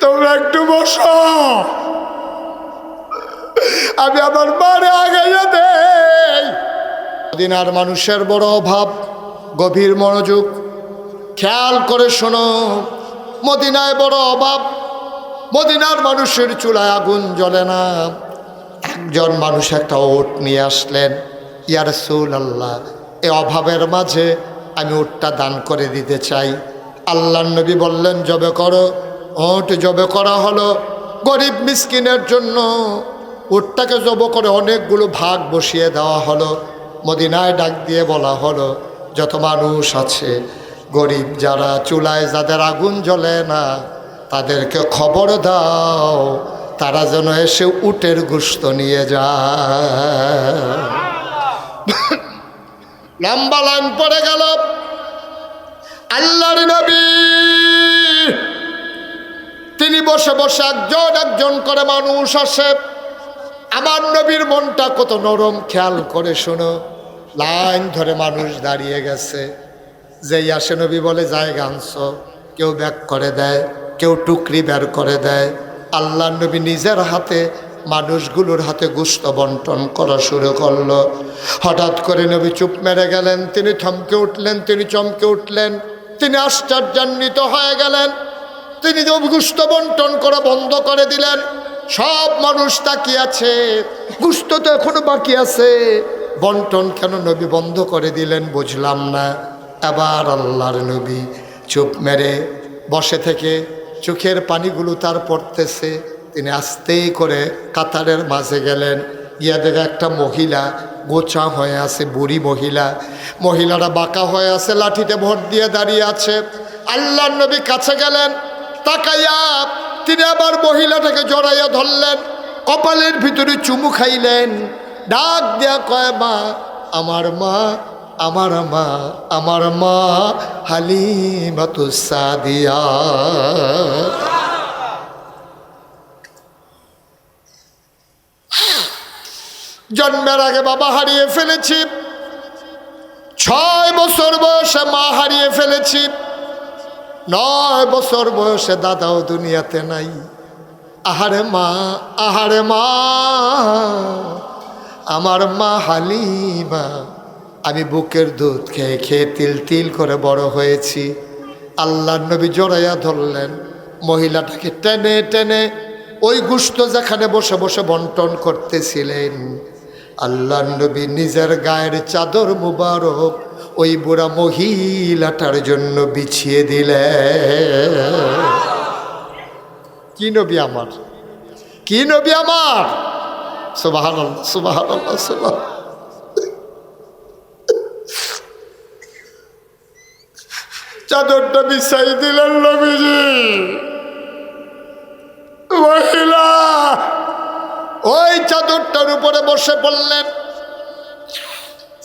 তোমরা একটু বসো। আমি আমার মারে আগে দেই দিনার মানুষের বড় অভাব, গভীর মনোযোগ। খেয়াল করে শোনো, মদিনায় বড় অভাব। মদিনার মানুষের চুলায় আগুন জ্বলে না। একজন মানুষ একটা ওট নিয়ে আসলেন ইয়ার সুল আল্লাহ এ অভাবের মাঝে আমি ওটটা দান করে দিতে চাই। আল্লাহ নবী বললেন, জবে করো। ওট জবে করা হলো। গরিব মিসকিনের জন্য উটটাকে জব করে অনেকগুলো ভাগ বসিয়ে দেওয়া হলো। মদিনায় ডাক দিয়ে বলা হলো, যত মানুষ আছে, গরিব যারা চুলায় যাদের আগুন জ্বলে না, তাদেরকে খবর দাও, তারা যেন এসে উটের গুস্ত নিয়ে যায়। লম্বা লাইন পড়ে গেল। আল্লাহর নবী তিনি বসে বসে একজন একজন করে মানুষ আসে। আমার নবীর মনটা কত নরম, খেয়াল করে শোনো। লাইন ধরে মানুষ দাঁড়িয়ে গেছে। যেই আসে নবী বলে জায়গা আনছ কেউ ব্যাক করে দেয়, কেউ টুকরি বের করে দেয়। আল্লাহ নবী নিজের হাতে মানুষগুলোর হাতে গুস্ত বন্টন করা শুরু করল। হঠাৎ করে নবী চুপ মেরে গেলেন, তিনি থমকে উঠলেন, তিনি চমকে উঠলেন, তিনি আশ্চর্যান্বিত হয়ে গেলেন। তিনি গুস্ত বন্টন করা বন্ধ করে দিলেন। সব মানুষ তাকিয়ে আছে। গুস্ত তো এখনও বাকি আছে। বন্টন কেন নবী বন্ধ করে দিলেন বুঝলাম না। এবার আল্লাহর নবী চুপ মেরে বসে থেকে চোখের পানিগুলো তার পড়তেছে। তিনি আস্তেই করে কাতারের মাঝে গেলেন। ইয়া দেখে একটা মহিলা গোচা হয়ে আছে, বুড়ি মহিলা। মহিলারা বাঁকা হয়ে আছে, লাঠিতে ভোট দিয়ে দাঁড়িয়ে আছে। আল্লাহ নবী কাছে গেলেন। তাকাইয়া তিনি আবার মহিলাটাকে জড়াইয়া ধরলেন। কপালের ভিতরে চুমু খাইলেন। ডাক দেয়া কয়, মা, আমার মা আমার মা আমার মা, হালিমাতু সাদিয়া। জন্মের আগে বাবা হারিয়ে ফেলেছি। ছয় বছর বয়সে মা হারিয়ে ফেলেছি। নয় বছর বয়সে দাদাও দুনিয়াতে নাই। আহারে মা আহারে মা, আমার মা হালিমা, আমি বুকের দুধ খেয়ে খেয়ে তিল তিল করে বড় হয়েছি। আল্লাহ নবী জড়াইয়া ধরলেন, মহিলাটাকে টেনে টেনে ওই গুস্ত যেখানে বসে বসে বন্টন করতেছিলেন। আল্লাহ নবী নিজের গায়ের চাদর মুবারক ওই বুড়া মহিলাটার জন্য বিছিয়ে দিলে। কি নবী আমার? কি নবী আমার? চাদরটা বিছাই দিলেন নবীজি। মহিলা, ওই চাদরটার উপরে বসে পড়লেন।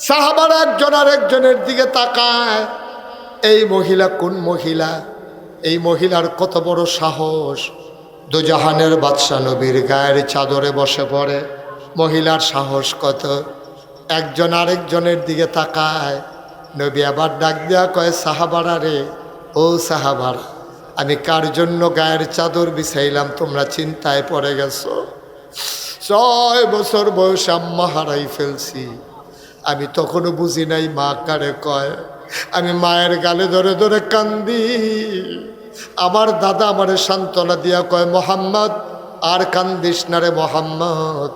সাহাবার একজন আর একজনের দিকে তাকায়, এই মহিলা কোন মহিলা? এই মহিলার কত বড় সাহস? দুজাহানের বাদশা নবীর গায়ের চাদরে বসে পড়ে। মহিলার সাহস কত? একজন আরেকজনের দিকে তাকায়। নবী আবার ডাক দেওয়া কয়, সাহাবারা রে, ও সাহাবার, আমি কার জন্য গায়ের চাদর বিছাইলাম? তোমরা চিন্তায় পড়ে গেছো? ছয় বছর বয়সে আম্মা হারাই ফেলছি। আমি তখনও বুঝি নাই মা কারে কয়। আমি মায়ের গালে ধরে ধরে কান্দি। আমার দাদা আমারে সান্ত্বনা দিয়া কয়, মোহাম্মদ, আর কান্দিস না রে মোহাম্মদ।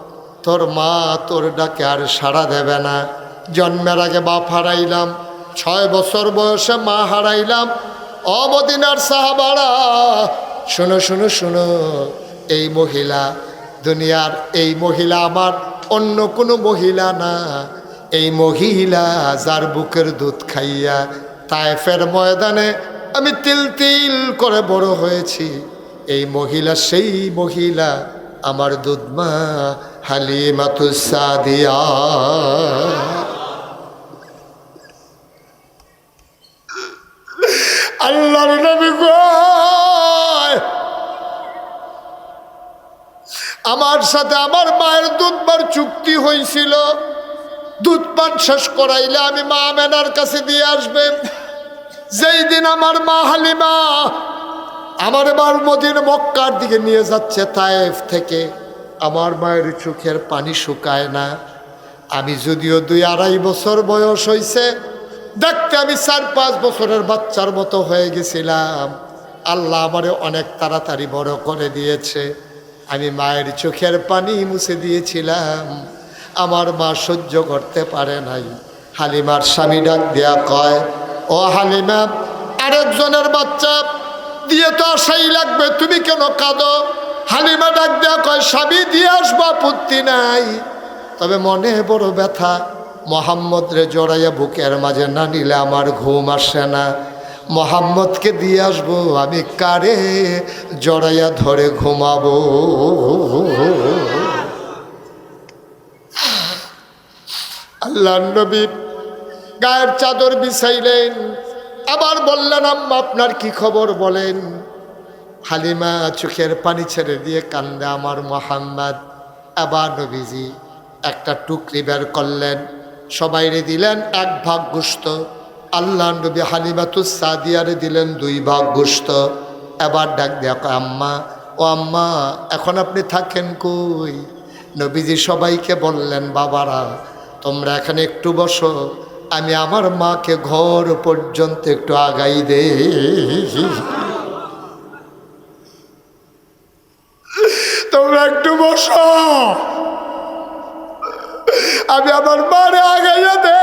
তোর মা তোর ডাকে আর সাড়া দেবে না। জন্মের আগে বাপ হারাইলাম, ছয় বছর বয়সে মা হারাইলাম। অমদিনার সাহাবারা, শুনো শুনো শুনো, এই মহিলা, দুনিয়ার এই মহিলা আমার অন্য কোনো মহিলা না। এই মহিলা যার বুকের দুধ খাইয়া তায়েফের ময়দানে আমি তিল তিল করে বড় হয়েছি। এই মহিলা, সেই মহিলা আমার দুধমা হালিমাতুসাদিয়া আল্লাহর নবী আমার সাথে আমার মায়ের দুধবার চুক্তি হয়েছিল দুধ পান শেষ করাইলে আমি মা মেনার কাছে দিয়ে আসবে। যেই দিন আমার মা হালিমা আমার এবার মদিন মক্কার দিকে নিয়ে যাচ্ছে তায়েফ থেকে, আমার মায়ের চোখের পানি শুকায় না। আমি যদিও দুই আড়াই বছর বয়স হয়েছে দেখতে আমি চার পাঁচ বছরের বাচ্চার মতো হয়ে গেছিলাম। আল্লাহ আমারে অনেক তাড়াতাড়ি বড় করে দিয়েছে। আমি মায়ের চোখের পানি মুছে দিয়েছিলাম। আমার মা সহ্য করতে পারে নাই। হালিমার স্বামী ডাক দেয়া কয়, ও হালিমা, আরেকজনের বাচ্চা দিয়ে তো আসাই লাগবে, তুমি কেন কাঁদো? হালিমা ডাক দেয়া কয়, স্বামী দিয়ে আসব, আপত্তি নাই। তবে মনে বড় ব্যথা, মোহাম্মদ রে জড়াইয়া বুকের মাঝে না নিলে আমার ঘুম আসে না। মোহাম্মদকে দিয়ে আসব, আমি কারে জড়াইয়া ধরে ঘুমাবো? আল্লাহ নবী। গায়ের চাদর বিছাইলেন। আবার বললেন, আম্মা, আপনার কি খবর বলেন? হালিমা চোখের পানি ছেড়ে দিয়ে কান্দে আমার মোহাম্মদ। আবার নবীজি একটা টুকরি বের করলেন। সবাইরে দিলেন এক ভাগ গোস্ত আল্লাহ নবী হালিমাতু সাদিয়ারে দিলেন দুই ভাগ গোস্ত এবার ডাক দেখ আম্মা, ও আম্মা, এখন আপনি থাকেন কই? নবীজি সবাইকে বললেন, বাবারা তোমরা এখানে একটু বসো। আমি আমার মাকে ঘর পর্যন্ত একটু আগাই দে। তোমরা একটু বসো। আমি আমার মারে আগাইয়া দে।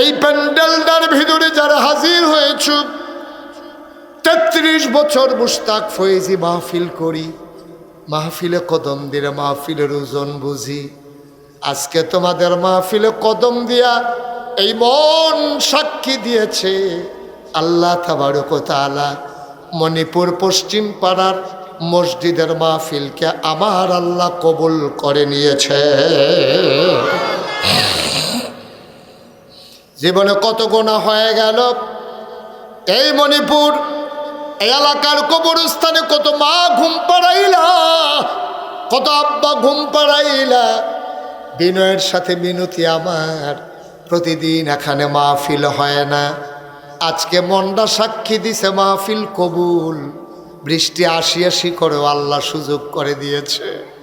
এই প্যান্ডেলটার ভিতরে যারা হাজির হয়েছ, তেত্রিশ বছর মুস্তাক ফয়েজি মাহফিল করি। মাহফিলে কদম দিলে মাহফিলের ওজন বুঝি। আজকে তোমাদের মাহফিলে কদম দিয়া এই মন সাক্ষী দিয়েছে আল্লাহ তাবারকতালা মণিপুর পশ্চিম পাড়ার মসজিদের মাহফিলকে আমার আল্লাহ কবুল করে নিয়েছে। জীবনে কত গোনা হয়ে গেল? এই মণিপুর, এই এলাকার কবরস্থানে কত মা ঘুম পাড়াইলা, কত আব্বা ঘুম পাড়াইলা বিনয়ের সাথে মিনতি আমার। প্রতিদিন এখানে মাহফিল হয় না। আজকে মনটা সাক্ষী দিছে মাহফিল কবুল। বৃষ্টি আসি আসি করে আল্লাহ সুযোগ করে দিয়েছে।